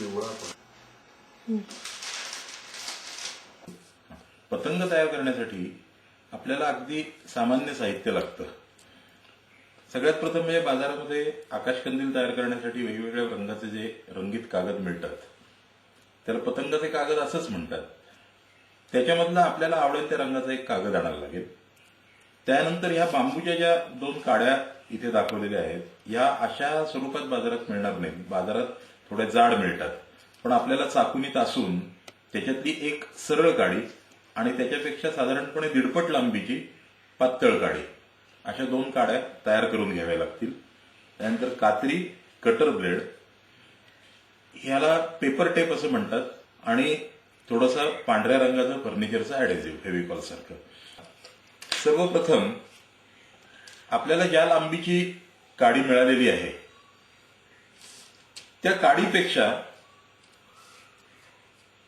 पिवळा पण पतंग तयार करण्यासाठी आपल्याला अगदी सामान्य साहित्य लागतं. सगळ्यात प्रथम म्हणजे बाजारामध्ये आकाशकंदील तयार करण्यासाठी वेगवेगळ्या रंगाचे जे रंगीत कागद मिळतात. त्याला पतंगाचे कागद असंच म्हणतात. त्याच्यामधला आपल्याला आवडेल त्या रंगाचा एक कागद आणायला लागेल. त्यानंतर ह्या बांबूच्या ज्या दोन काड्या इथे दाखवलेल्या आहेत या अशा स्वरूपात बाजारात मिळणार नाहीत. बाजारात थोड्या जाड मिळतात. पण आपल्याला चाकुनीत तासून त्याच्यातली एक सरळ काडी आणि त्याच्यापेक्षा साधारणपणे दीडपट लांबीची पातळ काडी अशा दोन काड्या तयार करून घ्याव्या लागतील. त्यानंतर कात्री कटर ब्लेड ह्याला पेपर टेप असं म्हणतात आणि थोडंसं पांढऱ्या रंगाचं फर्निचरचं ऍडेझिव्ह फेविकॉल सारखं. सर्वप्रथम आपल्याला ज्या लांबीची काडी मिळालेली आहे त्या काडीपेक्षा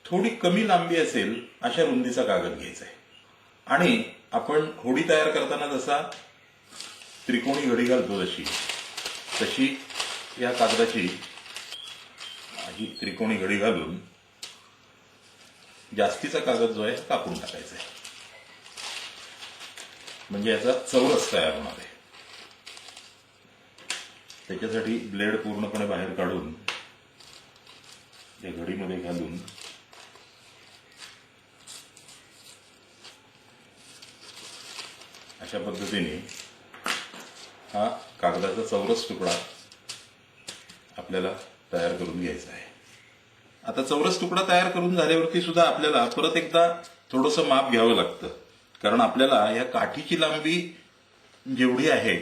थोडी कमी लांबी असेल अशा रुंदीचा कागद घ्यायचा आहे. आणि आपण होडी तयार करताना जसा त्रिकोणी घडी घालतो जशी तशी या कागदाची ही त्रिकोणी घडी घालून जास्तीचा कागद जो आहे कापून टाकायचा आहे. म्हणजे याचा चौरस तयार होणार आहे. त्याच्यासाठी ब्लेड पूर्णपणे बाहेर काढून या घडीमध्ये घालून अशा पद्धतीने हा कागदाचा चौरस तुकडा आपल्याला तयार करून घ्यायचा आहे. आता चौरस तुकडा तयार करून झाल्यावरती सुद्धा आपल्याला परत एकदा थोडंसं माप घ्यावं लागतं. कारण आपल्याला या काठीची लांबी जेवढी आहे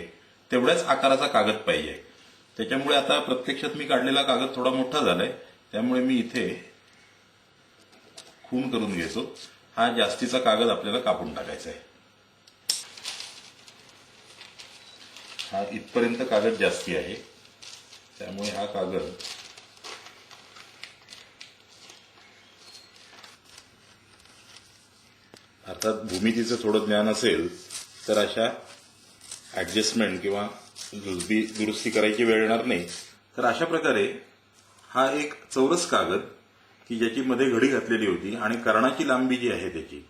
तेवढ्याच आकाराचा कागद पाहिजे. त्याच्यामुळे आता प्रत्यक्षात मी काढलेला कागद थोडा मोठा झालाय. त्यामुळे मी इथे खून करून घेतो. हा जास्तीचा कागद आपल्याला कापून टाकायचा आहे. हा इथपर्यंत कागद जास्ती आहे. त्यामुळे हा कागद अर्थात भूमितीचं थोडं ज्ञान असेल तर अशा ऍडजस्टमेंट किंवा दुरुस्ती दुरुस्ती करायची वेळ येणार नाही. तर अशा प्रकारे हा एक चौरस कागद की ज्याची मध्ये घडी घातलेली होती आणि कर्णाची लांबी जी आहे त्याची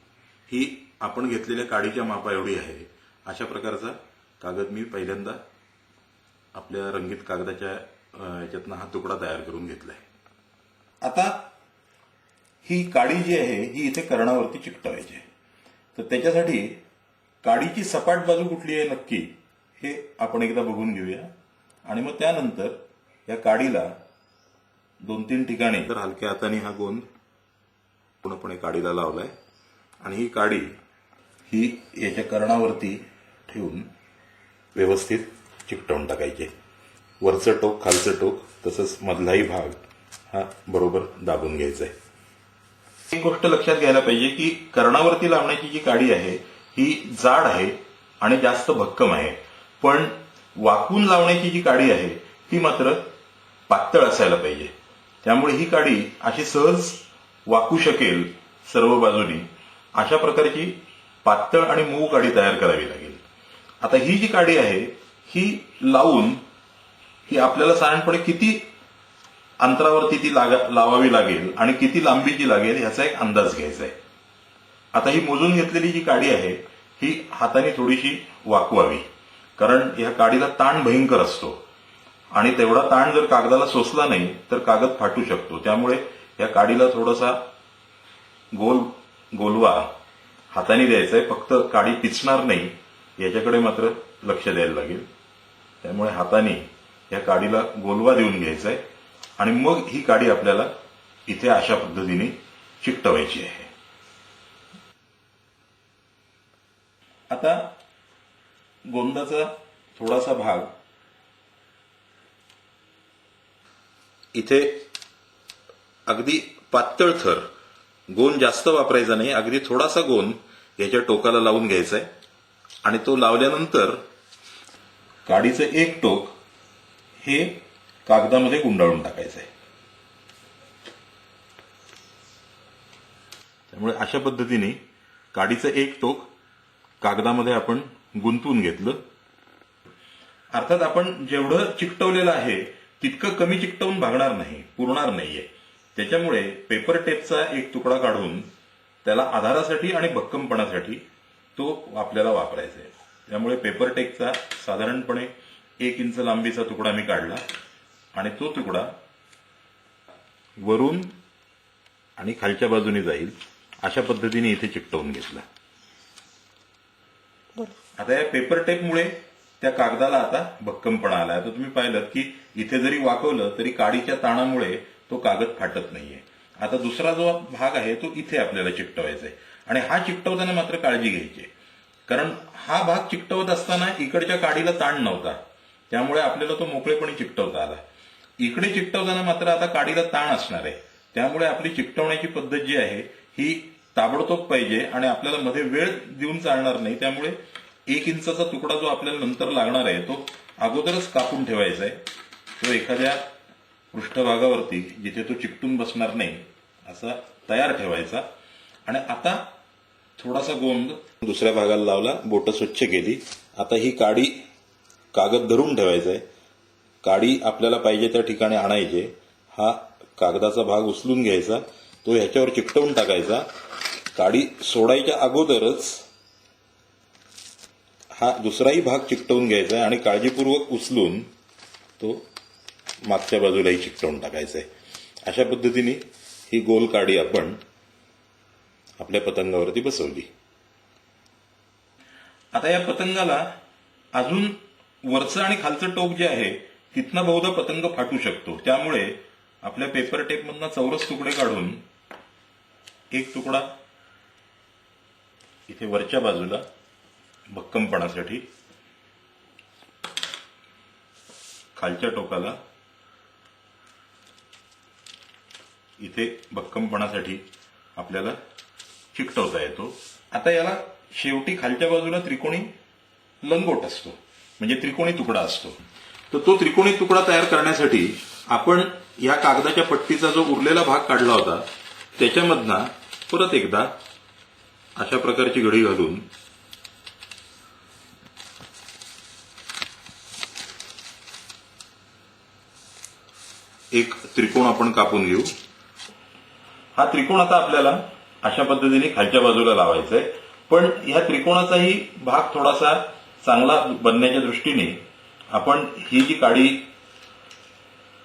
ही आपण घेतलेल्या काडीच्या मापा एवढी आहे. अशा प्रकारचा कागद मी पहिल्यांदा आपल्या रंगीत कागदाच्या याच्यातनं हा तुकडा तयार करून घेतलाय. आता ही काडी जी आहे ही इथे कर्णावरती चिकटवायची आहे. तर त्याच्यासाठी काडीची सपाट बाजू कुठली आहे नक्की? हे आपण एकदा बघून घेऊया. आणि मग त्यानंतर या काडीला दोन तीन ठिकाणी तर हलक्या हाताने हा गोंद पूर्णपणे काडीला लावलाय. आणि ही काडी ही याच्या कर्णावरती ठेवून व्यवस्थित चिकटवून टाकायचे. वरचं टोक खालचं टोक तसंच मधलाही भाग हा बरोबर दाबून घ्यायचा आहे. एक गोष्ट लक्षात घ्यायला पाहिजे की कर्णावरती लावण्याची जी काडी आहे ही जाड आहे आणि जास्त भक्कम आहे. पण वाकून लावण्याची जी काडी आहे ती मात्र पातळ असायला पाहिजे. त्यामुळे ही काडी अशी सहज वाकू शकेल सर्व बाजूनी. अशा प्रकारची पातळ आणि मऊ काडी तयार करावी लागेल. आता ही जी काडी आहे ही लावून ही आपल्याला साधारणपणे किती अंतरावरती ती लागा- लावावी लागेल आणि किती लांबीची लागेल ह्याचा एक अंदाज घ्यायचा आहे. आता ही मोजून घेतलेली जी काडी आहे ही हाताने थोडीशी वाकवावी. कारण ह्या काडीला ताण भयंकर असतो. आणि तेवढा ताण जर कागदाला सोसला नाही तर कागद फाटू शकतो. त्यामुळे या काडीला थोडासा गोल गोलवा हाताने द्यायचा आहे फक्त काडी पिचणार नाही याच्याकडे मात्र लक्ष द्यायला लागेल. त्यामुळे हाताने या काडीला गोलवा देऊन घ्यायचा आहे आणि मग ही काडी आपल्याला इथे अशा पद्धतीने चिकटवायची आहे. आता गोंदाचा थोडासा भाग. इथे अगदी पातळ थर. गोन जास्त वापरायचा नाही अगदी थोडासा गोन याच्या टोकाला लावून घ्यायचा आहे आणि तो लावल्यानंतर काडीचं एक टोक हे कागदामध्ये गुंडाळून टाकायचं आहे त्यामुळे अशा पद्धतीने काडीचं एक टोक कागदामध्ये आपण गुंतवून घेतलं. अर्थात आपण जेवढं चिकटवलेलं आहे तितकं कमी चिकटवून भागणार नाही पुरणार नाहीये. त्याच्यामुळे पेपर टेपचा एक तुकडा काढून त्याला आधारासाठी आणि भक्कमपणासाठी तो आपल्याला वापरायचा आहे. त्यामुळे पेपर टेकचा साधारणपणे एक इंच लांबीचा तुकडा मी काढला आणि तो तुकडा वरून आणि खालच्या बाजूने जाईल. अशा पद्धतीने इथे चिकटवून घेतला. आता या पेपर टेपमुळे त्या कागदाला आता भक्कमपणा आला तर तुम्ही पाहिलं की इथे जरी वाकवलं तरी काडीच्या ताणामुळे तो कागद फाटत नाहीये. आता दुसरा जो भाग आहे तो इथे आपल्याला चिकटवायचा आहे. आणि हा चिकटवताना मात्र काळजी घ्यायची कारण हा भाग चिकटवत असताना इकडच्या काडीला ताण नव्हता. त्यामुळे आपल्याला तो मोकळेपणे चिकटवता आला. इकडे चिकटवताना मात्र आता काडीला ताण असणार आहे. त्यामुळे आपली चिकटवण्याची पद्धत जी आहे ही ताबडतोब पाहिजे आणि आपल्याला मध्ये वेळ देऊन चालणार नाही. त्यामुळे एक इंचाचा तुकडा जो आपल्याला नंतर लागणार आहे तो अगोदरच कापून ठेवायचा आहे. तो एखाद्या पृष्ठभागावरती जिथे तो चिकटून बसणार नाही असा तयार ठेवायचा. आणि आता थोडासा गोंद दुसऱ्या भागाला लावला बोटं स्वच्छ केली. आता ही काडी कागद धरून ठेवायचा आहे. काडी आपल्याला पाहिजे त्या ठिकाणी आणायचे. हा कागदाचा भाग उचलून घ्यायचा. तो ह्याच्यावर चिकटवून टाकायचा. काडी सोडायच्या अगोदरच हा दुसराही भाग चिकटवून घ्यायचा आहे आणि काळजीपूर्वक उचलून तो मागच्या बाजूलाही चिकटवून टाकायचा आहे. अशा पद्धतीने ही गोल काडी आपण आपल्या पतंगावरती बसवली. आता या पतंगाला अजून वरचं आणि खालचं टोक जे आहे तिथनं बहुधा पतंग फाटू शकतो. त्यामुळे आपल्या पेपर टेपमधनं चौरस तुकडे काढून एक तुकडा इथे वरच्या बाजूला भक्कमपणासाठी. खालच्या टोकाला. इथे भक्कमपणासाठी आपल्याला चिकटवता येतो. आता याला शेवटी खालच्या बाजूला त्रिकोणी लंगोट असतो. म्हणजे त्रिकोणी तुकडा असतो. तर तो त्रिकोणी तुकडा तयार करण्यासाठी आपण या कागदाच्या पट्टीचा जो उरलेला भाग काढला होता त्याच्यामधनं परत एकदा अशा प्रकारची घडी घालून एक त्रिकोण आपण कापून घेऊ. हा त्रिकोण आता आपल्याला अशा पद्धतीने खालच्या बाजूला लावायचा आहे पण ह्या त्रिकोणाचाही भाग थोडासा चांगला बनण्याच्या दृष्टीने आपण ही जी काडी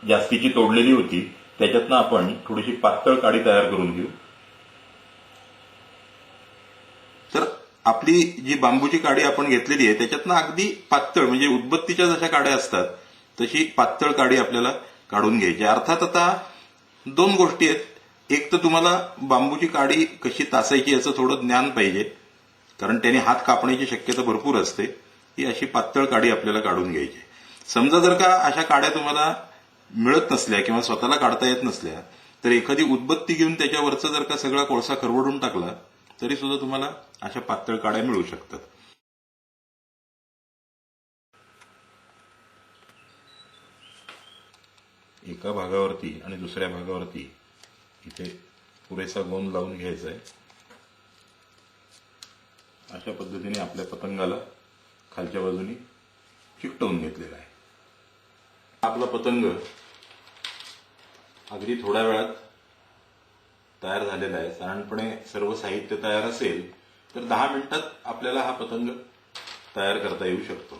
जास्तीची तोडलेली होती त्याच्यातनं आपण थोडीशी पातळ काडी तयार करून घेऊ. तर आपली जी बांबूची काडी आपण घेतलेली आहे त्याच्यातनं अगदी पातळ म्हणजे उदबत्तीच्या जशा काड्या असतात तशी पातळ काडी आपल्याला काढून घ्यायची. अर्थात आता दोन गोष्टी आहेत. एक तर तुम्हाला बांबूची काडी कशी तासायची याचं थोडं ज्ञान पाहिजे. कारण त्याने हात कापण्याची शक्यता भरपूर असते. ही अशी पातळ काडी आपल्याला काढून घ्यायची. समजा जर का अशा काड्या तुम्हाला मिळत नसल्या किंवा स्वतःला काढता येत नसल्या तर एखादी उदबत्ती घेऊन त्याच्यावरचा जर का सगळा कोळसा खरवडून टाकला तरी सुद्धा तुम्हाला अशा पातळ काड्या मिळू शकतात. एका भागावरती आणि दुसऱ्या भागावरती इथे पुरेसा गोंद लावून घ्यायचा आहे. अशा पद्धतीने आपल्या पतंगाला खालच्या बाजूनी चिकटवून घेतलेला आहे. आपला पतंग अगदी थोड्या वेळात तयार झालेला आहे. साधारणपणे सर्व साहित्य तयार असेल तर दहा मिनिटात आपल्याला हा पतंग तयार करता येऊ शकतो.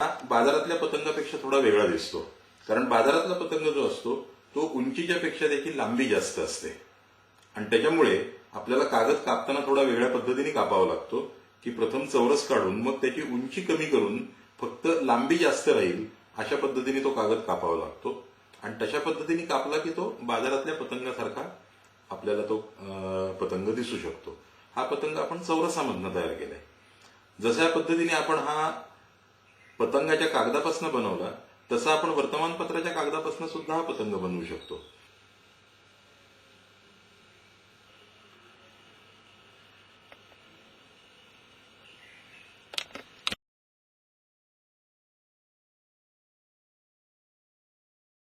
हा बाजारातल्या पतंगापेक्षा थोडा वेगळा दिसतो. कारण बाजारातला पतंग जो असतो तो उंचीच्या पेक्षा देखील लांबी जास्त असते. आणि त्याच्यामुळे आपल्याला कागद कापताना थोडा वेगळ्या पद्धतीने कापावा लागतो की प्रथम चौरस काढून मग त्याची उंची कमी करून फक्त लांबी जास्त राहील अशा पद्धतीने तो कागद कापावा लागतो. आणि तशा पद्धतीने कापला की तो बाजारातल्या पतंगासारखा आपल्याला तो पतंग दिसू शकतो. हा पतंग आपण चौरसामधनं तयार केलाय. जशा पद्धतीने आपण हा पतंगाच्या कागदापासून बनवला तसा आपण वर्तमानपत्राच्या कागदापासून सुद्धा हा पतंग बनवू शकतो.